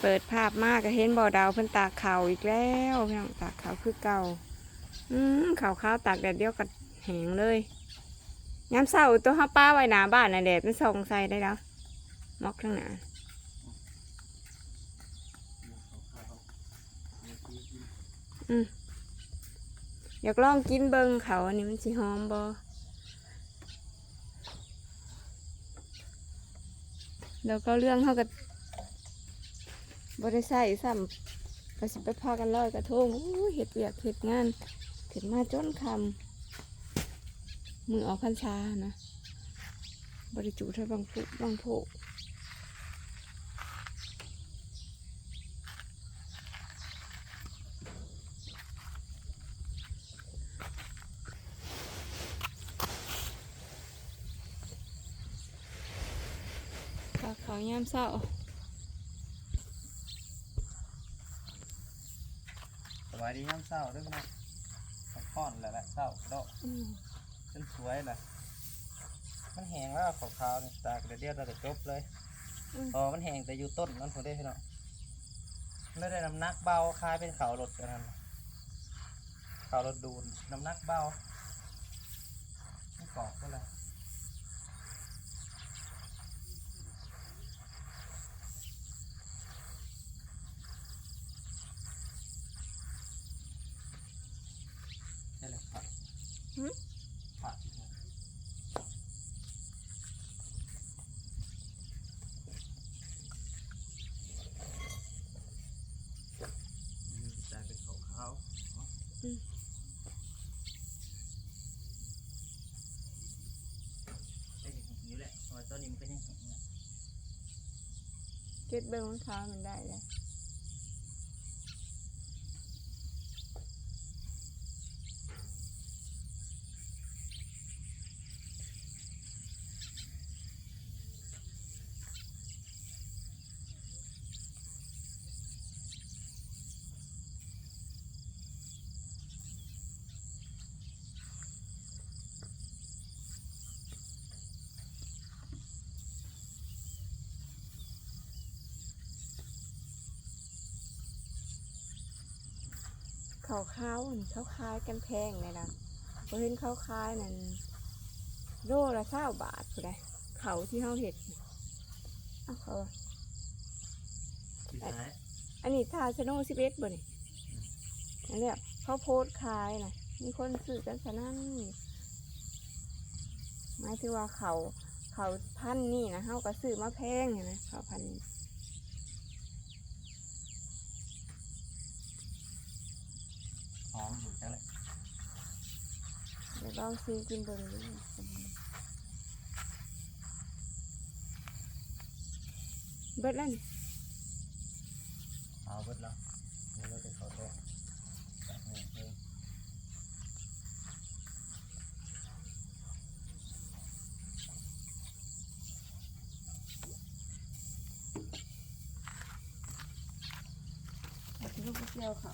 เปิดภาพมากก็เห็นบ่อดาวเพิ่นตากข่าอีกแล้วพี่น้องตากข่าคือเก่า อืมข่าวขาวตากแดดเดียวกับแหงเลยยามเช้าตัวห้าป้าไว้หนาบ้านน่ะแดดมันส่องใส่ได้แล้วมอกทั้งหน้าอืมอยากลองกินเบิงเขาอันนี้มันสิหอมบ่ แล้วก็เรื่องเขาก็บ่ได้ใส่ซ้ำก็สิไปพากันลอยกระทงเห็ดเปียกเห็ดงานเห็ดมาจนคำมือออกพันชานะบริจุเท่าบางพุบางโพกตา เขาวยามเศร้าสวัสดีน้ำเศร้าด้วยนะพักผ่อนแล้วแหละเศร้าดอกอืมจนสวยเลยมันแห้งแล้วขาวๆนี่ตากเดี๋ยวเดียวเราจะจบเลยอืมพอมันแห้งแต่อยู่ต้นนั่นผมได้พี่น้องไม่ได้น้ำหนักเบาคลายเป็นเขารถกันนั่นเขารถดูนน้ำหนักเบาไม่กรอบก็เลยใช่เลยผัก หืม ผักอีกแล้วอืมกลายเป็นขาวๆเนาะ อืม ได้อย่างนี้แหละเพราะว่าตอนนี้มันก็ยังแข็งนะ เก็ดเบิ้งมันขามันได้เลย เขาข้าวนี่เขาคายกันแพงเลยนะพอเห็นเขาคายนั่นโลละเศร้าบาทผู้ใดเขาที่เขาเห็ดเอาเขาที่ไหนอันนี้ทาชโนสิบเอ็ดบ่นี่นั่นแหละเขาโพสต์ขายนะมีคนซื้อกันสนั่นหมายถึงว่าเขาเขาพันธุ์นี่นะเขาก็ซื้อมาแพงเห็นไหมเขาพันธุ์นี้ หอมอยู่จังเลย เดี๋ยว ลองซื้อกินเบิ่งดูเบิดแล้วนี่เอาเบิดแล้วนี่เราจะเขาแท้จากนี้เองเอาที่ลูกเจียวเขา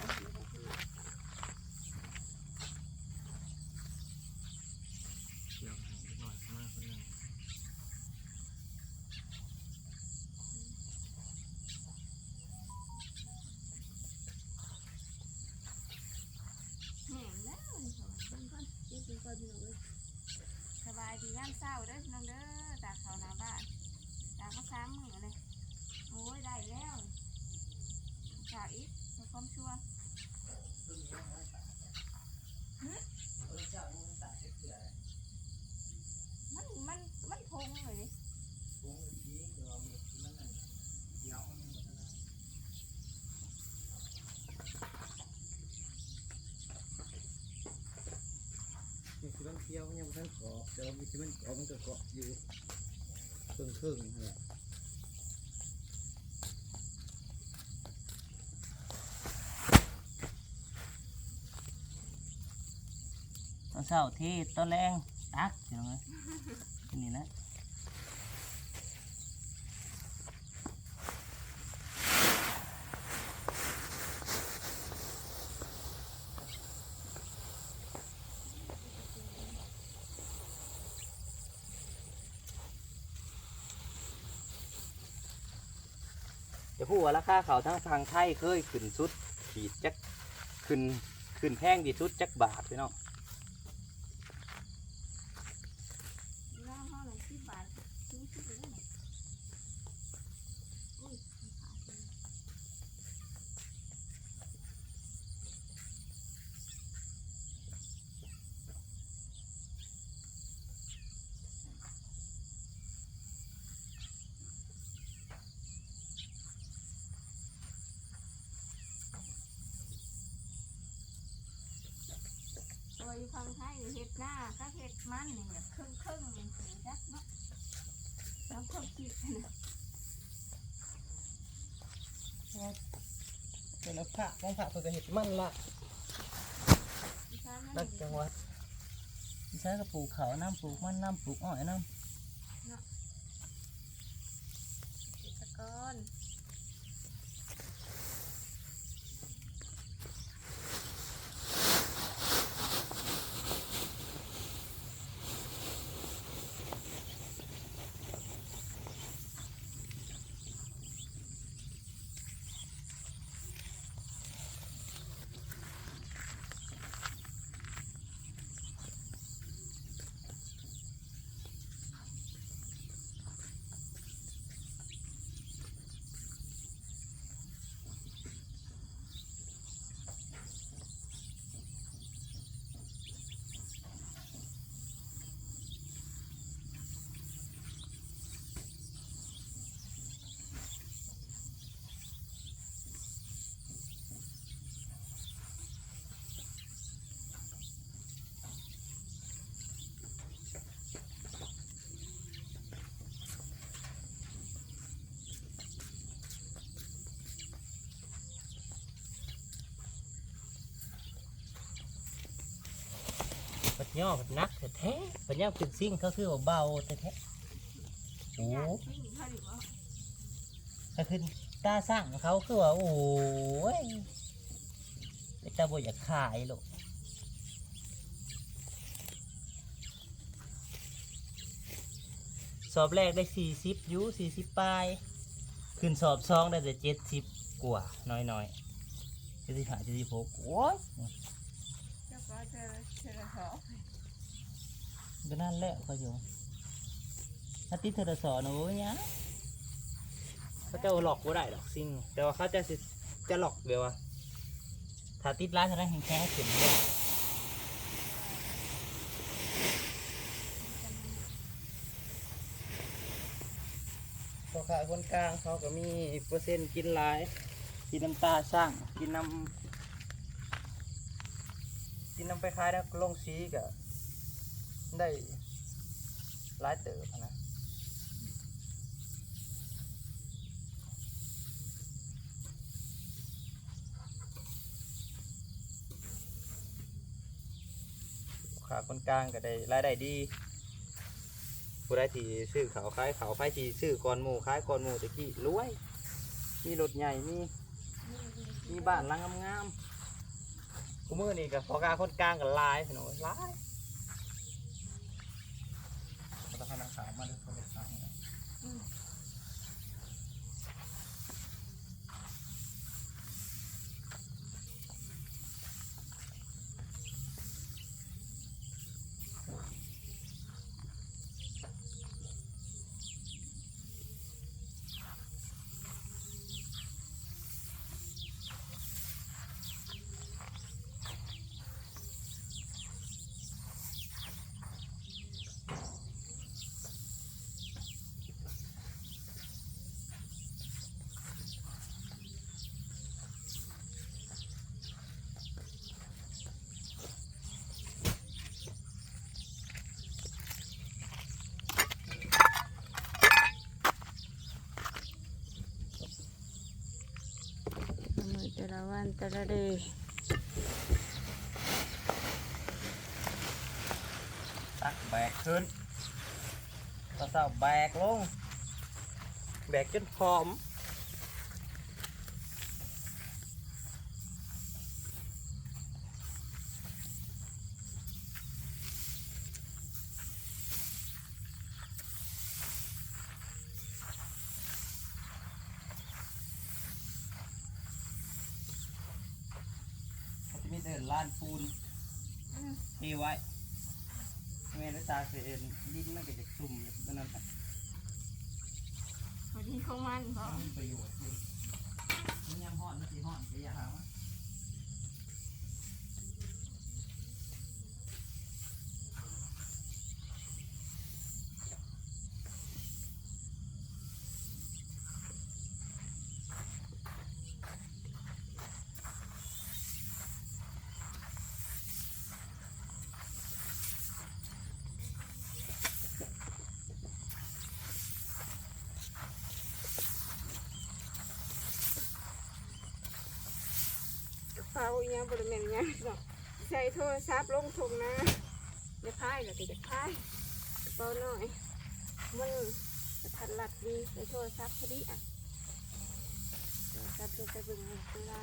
เดี๋ยวให้นิดหน่อยมากคนหนึ่ง แห้งแล้วนี่เขาเบิ่งก่อนเก็บเบิ่งก่อนพี่น้องเอ้ยสบาย ดีย่ามเศร้าเด้อน้องเด้อตากเขาหน้าบ้านตากมาสามมือเลยโอ้ยได้แล้วตากอีกเพื่อความชัวร์ต้นนี้ยังไม่ตัดต้นเจ้งตัดเสือมันมันมันพงเลยดิ ปุ้งยิงเดี๋ยวมีมันนั่นเดี๋ยวมันหมดแล้วนะนี่คือ มันเที่ยวมันยังไม่ทันเกาะแต่ว่ามีที่มันเกาะมันก็เกาะอยู่ครึ่งครึ่งๆนั่นแหละตอนเช้าที่ตอนแรงตักสิน้องเอ้ยนี่นะ จะพูดว่าราคาเขาทั้งทางไทยเคยขึ้นสุดขีดจักขึ้นขึ้นแพงที่สุดจักบาทพี่น้อง น้ำห้องหนึ่งสิบบาทซื้อสิบเลยอุ้ย ตัวอยู่ฝั่งไทยเหน้าก็เห็ดมันนี่แบบครึ่งครึ่งๆมันถือจักเนาะแล้วก็กินนะเป็นพระของพระเพื่อเห็ดมันละดิฉันนันั่กจังหวัดดิฉันก็ปลูกเขาวน้ำปลูกมันน้ำปลูกอ้อยน้เกษตรกร ย่อปัดนักแท้ๆปัดย่อเป็นซิ่งเขาคือว่าเบาแท้ๆโอ้อยากกินเขาดิว่าก็คือตาสั่งเขาคือว่าโอ้ยแต่ตาบ่อยากขายหรอกสอบแรกได้สี่สิบยูสี่สิบปลาย ขึ้นสอบซองได้แต่เจ็ดสิบกว่าน้อยๆเจ็ดสิบห้าเจ็ดสิบหกโอ้ย ก็เจอเจอสอบก็นั่นแหละเขาอยู่ถ้าติดเทอร์สอนโอ้ยเนี่ยเขาจะหลอกก็ได้หรอกซิ่งแต่ว่าเขาจะสิจะหลอกเดียวว่าถ้าติดร้านจะได้แข็งแข็งขึ้นเลยพอขายคนกลางเขาก็มีเปอร์เซ็นต์กินหลาย กินน้ำตาช่าง กินน้ำกินน้ำไปขายแล้วลงสีก็ ได้หลายเติบนะขาคนกลางก็ได้รายได้ดีผู้ได้ที่ซื้อเขาวขายเขาไฟที่ซื้อก่อนหมูขายก่อนหมูตะกี้รวย มีรถใหญ่มีมีบ้านหลังงามๆกูมือนี่กับพอกาคนกลางกับลายพี่น้องลายเราต้องให้นางสาวมาดูคนเด็กสาวเนี่ย มือแตระวันแต่ละเดตักแบกขึ้นเราเสาแบกลง แบกจนพร้อม ลานปูนเทไว้แม่นตาเสียดินมันก็จะซุ่มอยู่ตรงนั้นน่ะพอดีของมันเพราะ มีประโยชน์อยู่มันยังห่อนมันสิห่อนก็อย่าหาว่า เฝ้าอีหยังบริเวณยังหรอกใส่โทรศัพท์ลงทงนะจะพายหรือจะพายเบาหน่อยมันจะทันหลัดดีใส่โทรศัพท์พอดีอะโทรศัพท์ดูไปเบิ่งเวลา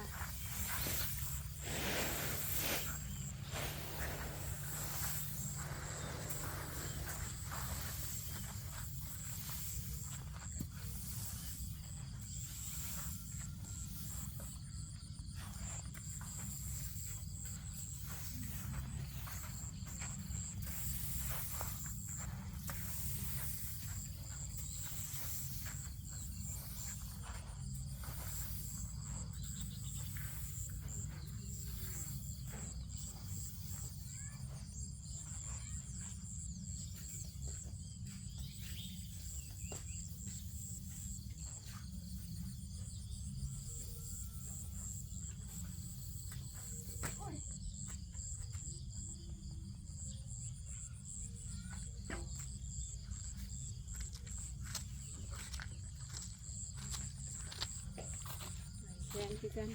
แทน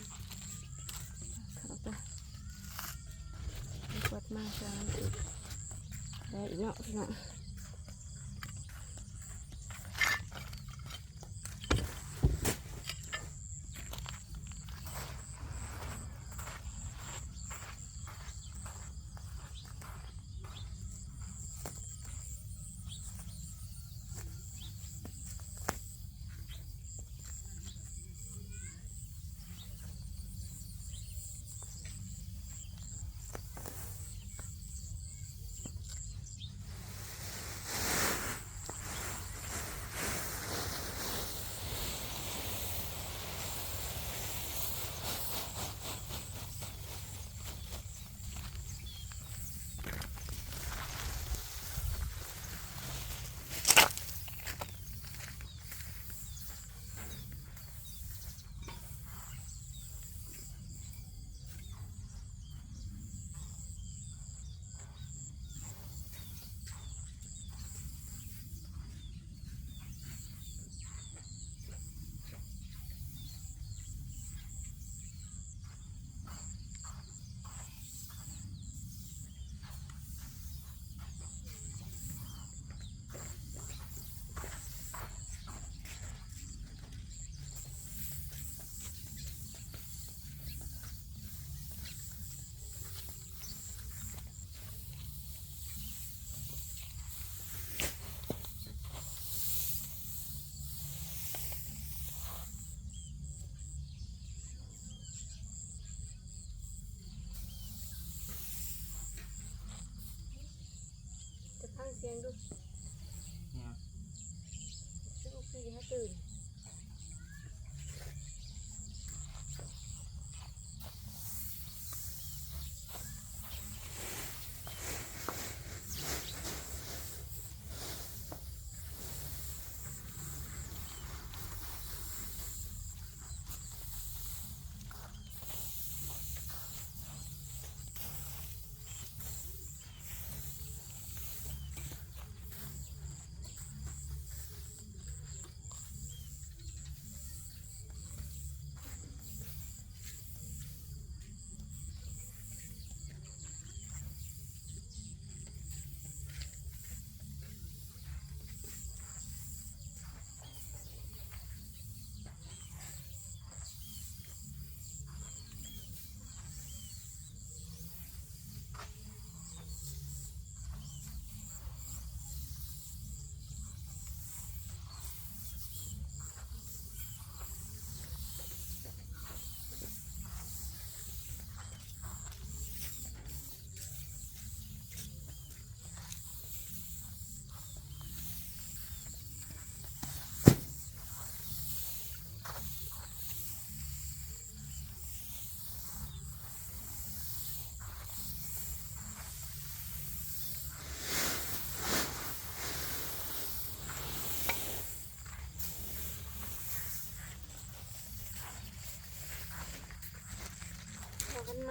คือกันเขาไปกดมากจังอีกได้อีกเนาะพี่น้อง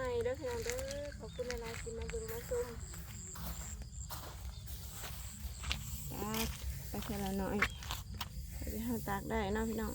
ม่เด้อพี่น้องเด้อขอบคุณในไลน์ที่มาเบิ่งมาชมตากไปแค่ละน้อยเดี๋ยวเราตากได้เนาะพี่น้อง